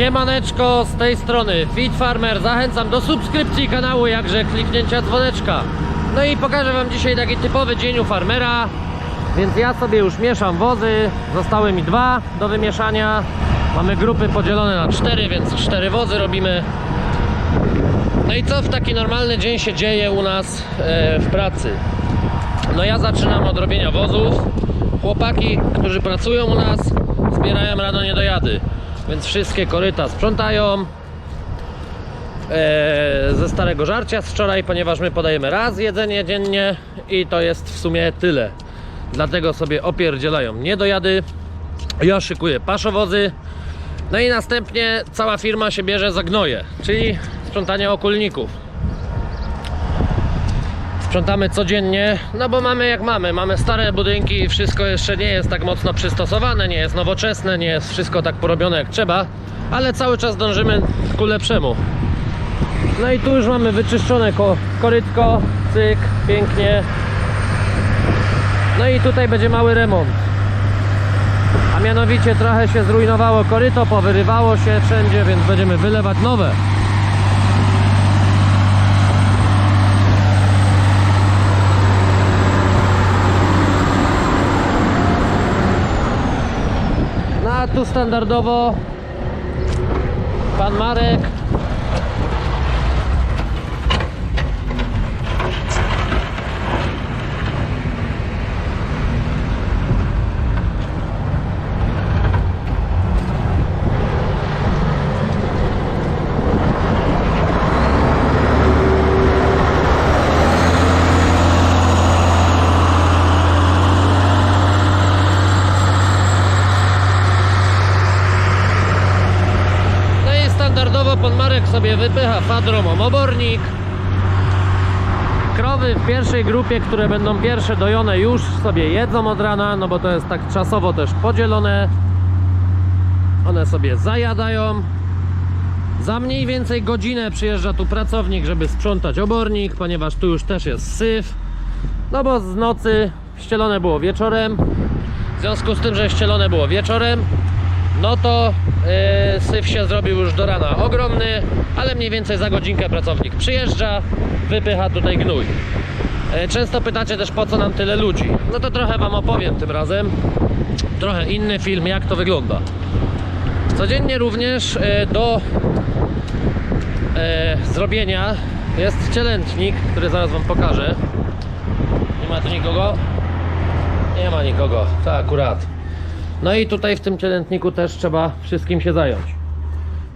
Siemaneczko, z tej strony Fit Farmer. Zachęcam do subskrypcji kanału, jakże kliknięcia dzwoneczka. No i pokażę Wam dzisiaj taki typowy dzień u farmera. Więc ja sobie już mieszam wozy. Zostały mi dwa do wymieszania. Mamy grupy podzielone na cztery, więc cztery wozy robimy. No i co w taki normalny dzień się dzieje u nas e, w pracy? No ja zaczynam od robienia wozów. Chłopaki, którzy pracują u nas, zbierają rano niedojady. Więc wszystkie koryta sprzątają. E, ze starego żarcia z wczoraj, ponieważ my podajemy raz jedzenie dziennie i to jest w sumie tyle. Dlatego sobie opierdzielają niedojady. Ja szykuję paszowozy. No i następnie cała firma się bierze za gnoje, czyli sprzątanie okulników. Sprzątamy codziennie, no bo mamy jak mamy. Mamy stare budynki, wszystko jeszcze nie jest tak mocno przystosowane, nie jest nowoczesne, nie jest wszystko tak porobione jak trzeba, ale cały czas dążymy ku lepszemu. No i tu już mamy wyczyszczone ko korytko, cyk, pięknie. No i tutaj będzie mały remont. A mianowicie trochę się zrujnowało koryto, powyrywało się wszędzie, więc będziemy wylewać nowe. Tu standardowo. Pan Marek No i sobie wypycha fadromą obornik. Krowy w pierwszej grupie, które będą pierwsze dojone już sobie jedzą od rana, no bo to jest tak czasowo też podzielone. One sobie zajadają. Za mniej więcej godzinę przyjeżdża tu pracownik, żeby sprzątać obornik, ponieważ tu już też jest syf. No bo z nocy ścielone było wieczorem. W związku z tym, że ścielone było wieczorem, no to yy, syf się zrobił już do rana ogromny, ale mniej więcej za godzinkę pracownik przyjeżdża, wypycha tutaj gnój. Yy, często pytacie też po co nam tyle ludzi. No to trochę Wam opowiem tym razem. Trochę inny film, jak to wygląda. Codziennie również yy, do zrobienia jest cielętnik, który zaraz Wam pokażę. Nie ma tu nikogo? Nie ma nikogo, to akurat. No i tutaj w tym cielętniku też trzeba wszystkim się zająć.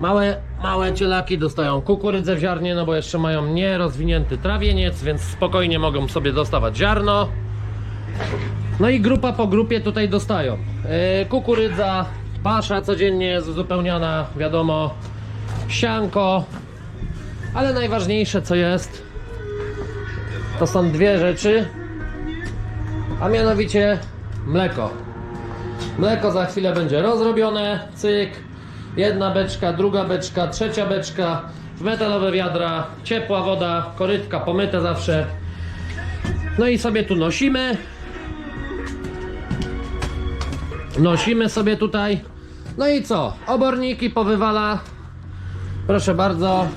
Małe, małe cielaki dostają kukurydzę w ziarnie, no bo jeszcze mają nierozwinięty trawieniec, więc spokojnie mogą sobie dostawać ziarno. No i grupa po grupie tutaj dostają. Yy, kukurydza, pasza codziennie jest uzupełniana, wiadomo, sianko. Ale najważniejsze co jest, to są dwie rzeczy, a mianowicie mleko. Mleko za chwilę będzie rozrobione, cyk, jedna beczka, druga beczka, trzecia beczka, w metalowe wiadra, ciepła woda, korytka pomyte zawsze. No i sobie tu nosimy. Nosimy sobie tutaj. No i co? Oborniki powywala. Proszę bardzo.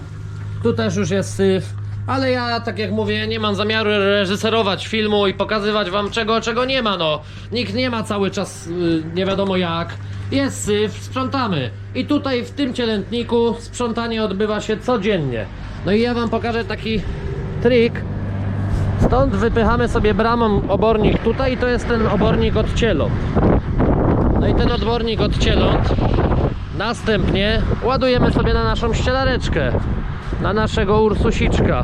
Tu też już jest syf. Ale ja, tak jak mówię, nie mam zamiaru reżyserować filmu i pokazywać wam czego, czego nie ma, no. Nikt nie ma cały czas y, nie wiadomo jak. Jest syf, sprzątamy. I tutaj w tym cielętniku sprzątanie odbywa się codziennie. No i ja wam pokażę taki trik. Stąd wypychamy sobie bramą obornik tutaj to jest ten obornik od cieląt. No i ten odbornik od cieląt Następnie ładujemy sobie na naszą ścielareczkę, na naszego ursusiczka.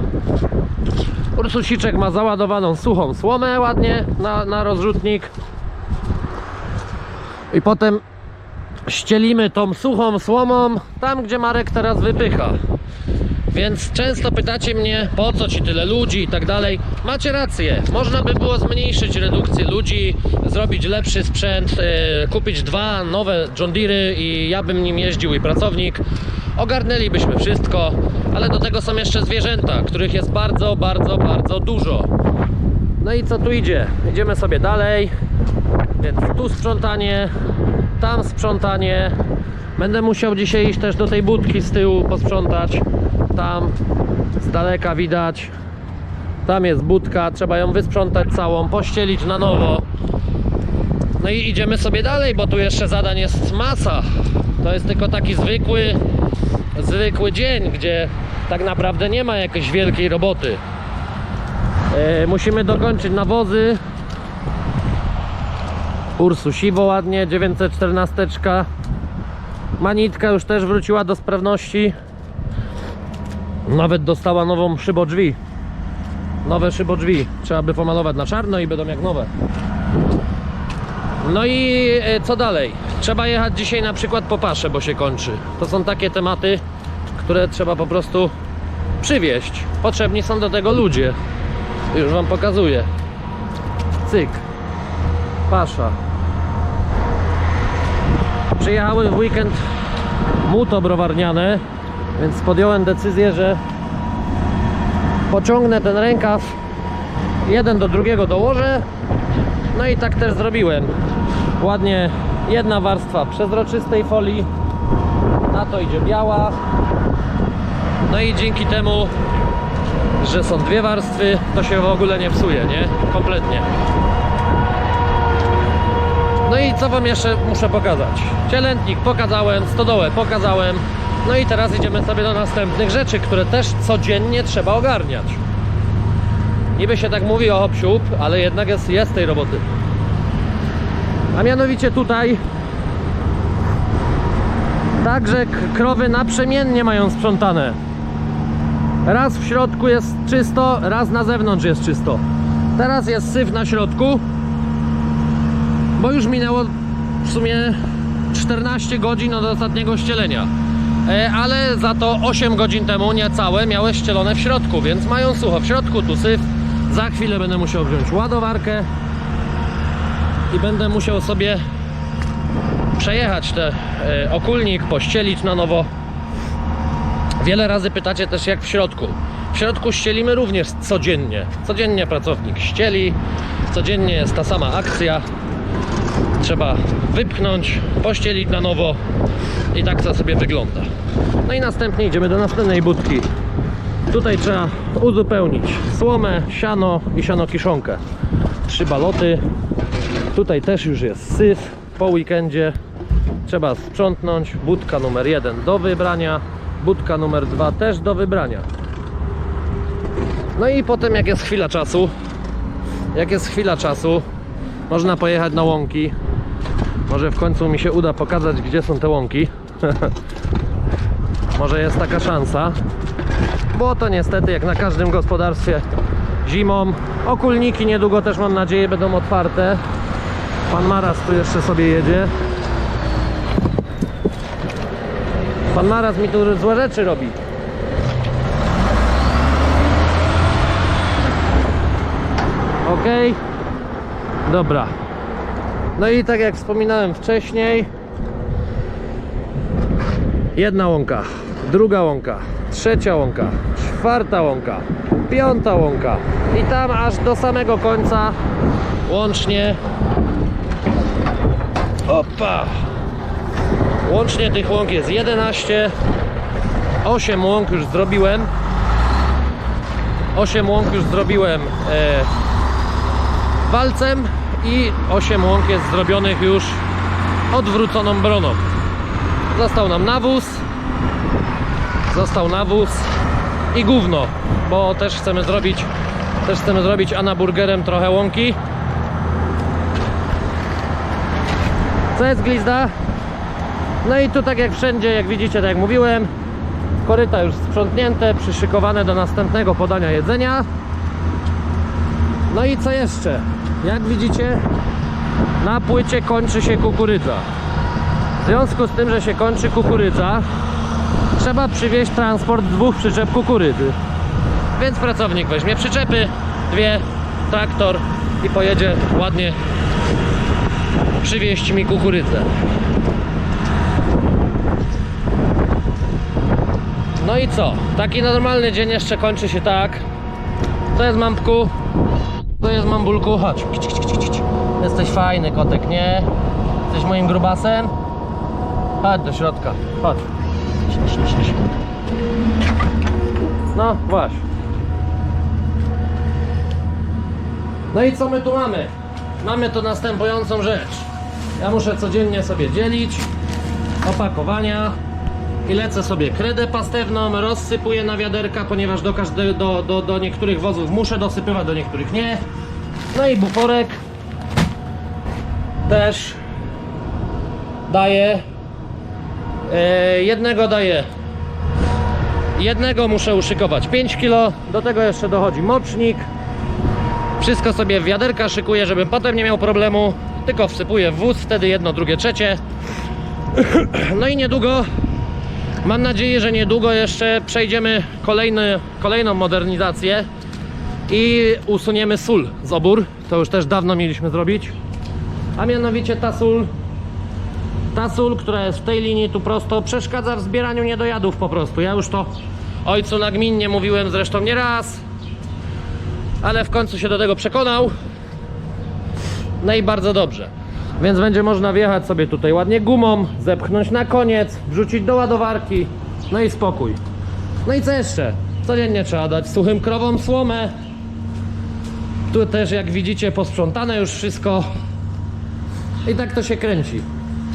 Ursusiczek ma załadowaną suchą słomę ładnie na, na rozrzutnik. I potem ścielimy tą suchą słomą tam, gdzie Marek teraz wypycha. Więc często pytacie mnie, po co ci tyle ludzi i tak dalej. Macie rację, można by było zmniejszyć redukcję ludzi, zrobić lepszy sprzęt, e, kupić dwa nowe John Deere i ja bym nim jeździł i pracownik. Ogarnęlibyśmy wszystko, ale do tego są jeszcze zwierzęta, których jest bardzo, bardzo, bardzo dużo. No i co tu idzie? Idziemy sobie dalej. Więc tu sprzątanie, tam sprzątanie. Będę musiał dzisiaj iść też do tej budki z tyłu posprzątać. Tam z daleka widać. Tam jest budka, trzeba ją wysprzątać całą, pościelić na nowo. No i idziemy sobie dalej, bo tu jeszcze zadań jest masa. To jest tylko taki zwykły, zwykły dzień, gdzie tak naprawdę nie ma jakiejś wielkiej roboty. E, musimy dokończyć nawozy. Ursu siwo ładnie, 914. Manitka już też wróciła do sprawności. Nawet dostała nową szybodrzwi. Nowe szybodrzwi. Trzeba by pomalować na czarno i będą jak nowe. No i e, co dalej? Trzeba jechać dzisiaj na przykład po paszę, bo się kończy. To są takie tematy, które trzeba po prostu przywieźć. Potrzebni są do tego ludzie. Już wam pokazuję. Cyk. Pasza. Przyjechały w weekend muto browarniane, więc podjąłem decyzję, że pociągnę ten rękaw jeden do drugiego dołożę no i tak też zrobiłem. Ładnie jedna warstwa przezroczystej folii. Na to idzie biała. No i dzięki temu że są dwie warstwy to się w ogóle nie psuje, nie? Kompletnie. No i co wam jeszcze muszę pokazać? Cielętnik pokazałem, stodołę pokazałem. No i teraz idziemy sobie do następnych rzeczy, które też codziennie trzeba ogarniać Niby się tak mówi o hop ale jednak jest, jest tej roboty. A mianowicie tutaj także krowy naprzemiennie mają sprzątane. Raz w środku jest czysto, raz na zewnątrz jest czysto. Teraz jest syf na środku, bo już minęło w sumie 14 godzin od ostatniego ścielenia. E, ale za to 8 godzin temu niecałe miałe ścielone w środku, więc mają sucho w środku, tu syf. Za chwilę będę musiał wziąć ładowarkę i będę musiał sobie przejechać ten e, okulnik, pościelić na nowo. Wiele razy pytacie też jak w środku. W środku ścielimy również codziennie. Codziennie pracownik ścieli, codziennie jest ta sama akcja. Trzeba wypchnąć, pościelić na nowo i tak to sobie wygląda. No i następnie idziemy do następnej budki. Tutaj trzeba uzupełnić słomę, siano i siano kiszonkę. Trzy baloty. Tutaj też już jest syf po weekendzie. Trzeba sprzątnąć. Budka numer jeden do wybrania. Budka numer dwa też do wybrania. No i potem jak jest chwila czasu, jak jest chwila czasu, można pojechać na łąki. Może w końcu mi się uda pokazać, gdzie są te łąki. Może jest taka szansa. Bo to niestety, jak na każdym gospodarstwie, zimą. Okulniki niedługo też mam nadzieję będą otwarte. Pan Maras tu jeszcze sobie jedzie. Pan Maras mi tu złe rzeczy robi. Ok. Dobra. No i tak jak wspominałem wcześniej, jedna łąka, druga łąka, trzecia łąka, czwarta łąka, piąta łąka. I tam aż do samego końca łącznie. Opa! Łącznie tych łąk jest 11 8 łąk już zrobiłem. 8 łąk już zrobiłem e, walcem i 8 łąk jest zrobionych już odwróconą broną. Został nam nawóz został nawóz i gówno, bo też chcemy zrobić też chcemy zrobić anaburgerem trochę łąki. Co jest glizda? No i tu tak jak wszędzie, jak widzicie, tak jak mówiłem, koryta już sprzątnięte, przyszykowane do następnego podania jedzenia. No i co jeszcze? Jak widzicie, na płycie kończy się kukurydza. W związku z tym, że się kończy kukurydza, trzeba przywieźć transport dwóch przyczep kukurydzy. Więc pracownik weźmie przyczepy, dwie, traktor i pojedzie ładnie przywieźć mi kukurydzę. No i co? Taki normalny dzień jeszcze kończy się tak. To jest mampku. To jest mambulku. Chodź. Jesteś fajny kotek, nie? Jesteś moim grubasem? Chodź do środka. Chodź. No właśnie. No i co my tu mamy? Mamy tu następującą rzecz. Ja muszę codziennie sobie dzielić opakowania i lecę sobie kredę pastewną, rozsypuję na wiaderka, ponieważ do, każdy, do, do, do niektórych wozów muszę dosypywać, do niektórych nie. No i buforek też daję. E, jednego daję. Jednego muszę uszykować 5 kg. Do tego jeszcze dochodzi mocznik. Wszystko sobie w wiaderka szykuję, żebym potem nie miał problemu. Tylko wsypuję w wóz, wtedy jedno, drugie, trzecie. No i niedługo, mam nadzieję, że niedługo jeszcze przejdziemy kolejny, kolejną modernizację i usuniemy sól z obór. To już też dawno mieliśmy zrobić. A mianowicie ta sól, ta sól, która jest w tej linii tu prosto, przeszkadza w zbieraniu niedojadów po prostu. Ja już to ojcu nagminnie mówiłem zresztą nie raz, ale w końcu się do tego przekonał. No i bardzo dobrze. Więc będzie można wjechać sobie tutaj ładnie gumą, zepchnąć na koniec, wrzucić do ładowarki, no i spokój. No i co jeszcze? Codziennie trzeba dać suchym krowom słomę. Tu też jak widzicie posprzątane już wszystko. I tak to się kręci.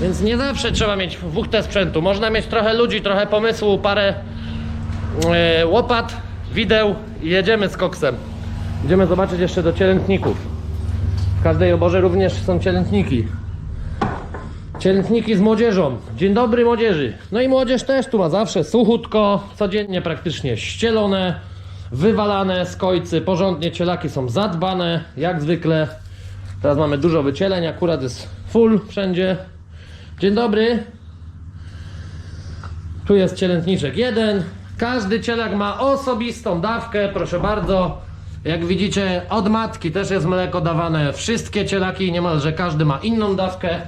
Więc nie zawsze trzeba mieć wuchtę sprzętu. Można mieć trochę ludzi, trochę pomysłu, parę e, łopat, wideł i jedziemy z koksem. Idziemy zobaczyć jeszcze do cielętników. W każdej oborze również są cielętniki. Cielętniki z młodzieżą. Dzień dobry młodzieży. No i młodzież też tu ma zawsze suchutko, codziennie praktycznie ścielone, wywalane z kojcy, porządnie cielaki są zadbane, jak zwykle. Teraz mamy dużo wycieleń, akurat jest full wszędzie. Dzień dobry. Tu jest cielętniczek jeden. Każdy cielak ma osobistą dawkę, proszę bardzo. Jak widzicie, od matki też jest mleko dawane. Wszystkie cielaki, niemalże każdy ma inną dawkę.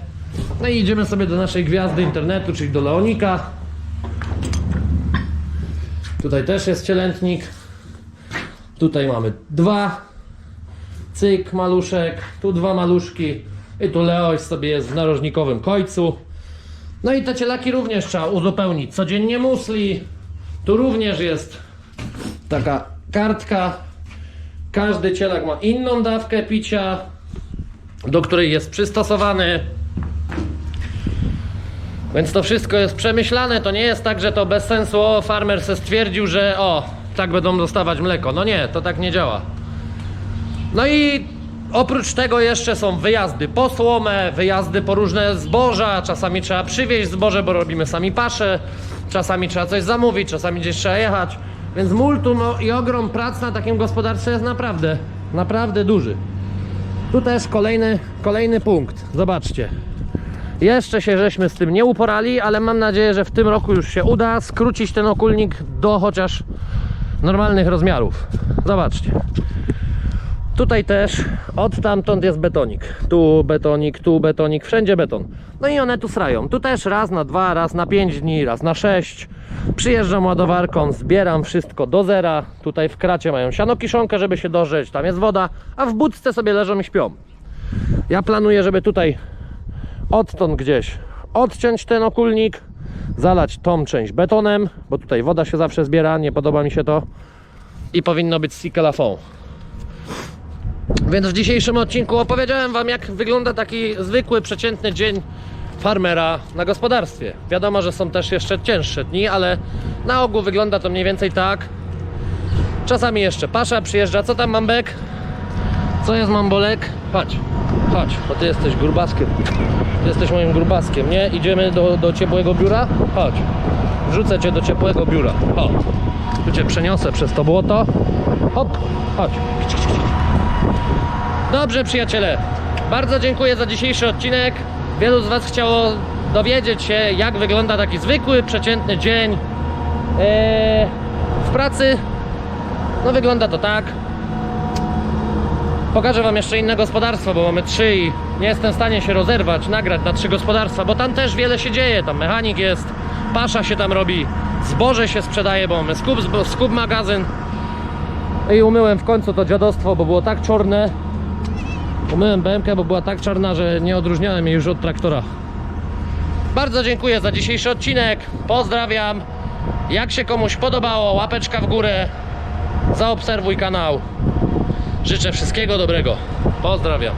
No i idziemy sobie do naszej gwiazdy internetu, czyli do Leonika. Tutaj też jest cielętnik. Tutaj mamy dwa. Cyk, maluszek. Tu dwa maluszki. I tu Leoś sobie jest w narożnikowym końcu. No i te cielaki również trzeba uzupełnić. Codziennie musli. Tu również jest taka kartka. Każdy cielak ma inną dawkę picia, do której jest przystosowany. Więc to wszystko jest przemyślane. To nie jest tak, że to bez sensu. O, farmer se stwierdził, że o, tak będą dostawać mleko. No nie, to tak nie działa. No i oprócz tego jeszcze są wyjazdy po słomę, wyjazdy po różne zboża. Czasami trzeba przywieźć zboże, bo robimy sami pasze. Czasami trzeba coś zamówić, czasami gdzieś trzeba jechać. Więc multum no, i ogrom prac na takim gospodarstwie jest naprawdę, naprawdę duży. Tu też kolejny, kolejny punkt. Zobaczcie. Jeszcze się żeśmy z tym nie uporali, ale mam nadzieję, że w tym roku już się uda skrócić ten okulnik do chociaż normalnych rozmiarów. Zobaczcie. Tutaj też od tamtąd jest betonik. Tu betonik, tu betonik, wszędzie beton. No i one tu srają. Tu też raz na dwa, raz na pięć dni, raz na sześć. Przyjeżdżam ładowarką, zbieram wszystko do zera. Tutaj w kracie mają siano kiszonkę, żeby się dożyć. Tam jest woda, a w budce sobie leżą i śpią. Ja planuję, żeby tutaj odtąd gdzieś odciąć ten okulnik, zalać tą część betonem, bo tutaj woda się zawsze zbiera, nie podoba mi się to. I powinno być Sikelafon. Więc w dzisiejszym odcinku opowiedziałem Wam, jak wygląda taki zwykły, przeciętny dzień farmera na gospodarstwie. Wiadomo, że są też jeszcze cięższe dni, ale na ogół wygląda to mniej więcej tak. Czasami jeszcze pasza przyjeżdża. Co tam, Mambek? Co jest, Mambolek? Chodź, chodź, bo Ty jesteś grubaskiem. Ty jesteś moim grubaskiem, nie? Idziemy do, do ciepłego biura? Chodź. Wrzucę Cię do ciepłego biura. Chodź. Tu Cię przeniosę przez to błoto. Hop, chodź. Dobrze, przyjaciele. Bardzo dziękuję za dzisiejszy odcinek. Wielu z Was chciało dowiedzieć się, jak wygląda taki zwykły, przeciętny dzień eee, w pracy. No, wygląda to tak. Pokażę Wam jeszcze inne gospodarstwo, bo mamy trzy i nie jestem w stanie się rozerwać, nagrać na trzy gospodarstwa, bo tam też wiele się dzieje. Tam mechanik jest, pasza się tam robi, zboże się sprzedaje, bo mamy skup, skup magazyn. I umyłem w końcu to dziadostwo, bo było tak czarne. Umyłem BMK, bo była tak czarna, że nie odróżniałem jej już od traktora. Bardzo dziękuję za dzisiejszy odcinek. Pozdrawiam. Jak się komuś podobało, łapeczka w górę. Zaobserwuj kanał. Życzę wszystkiego dobrego. Pozdrawiam.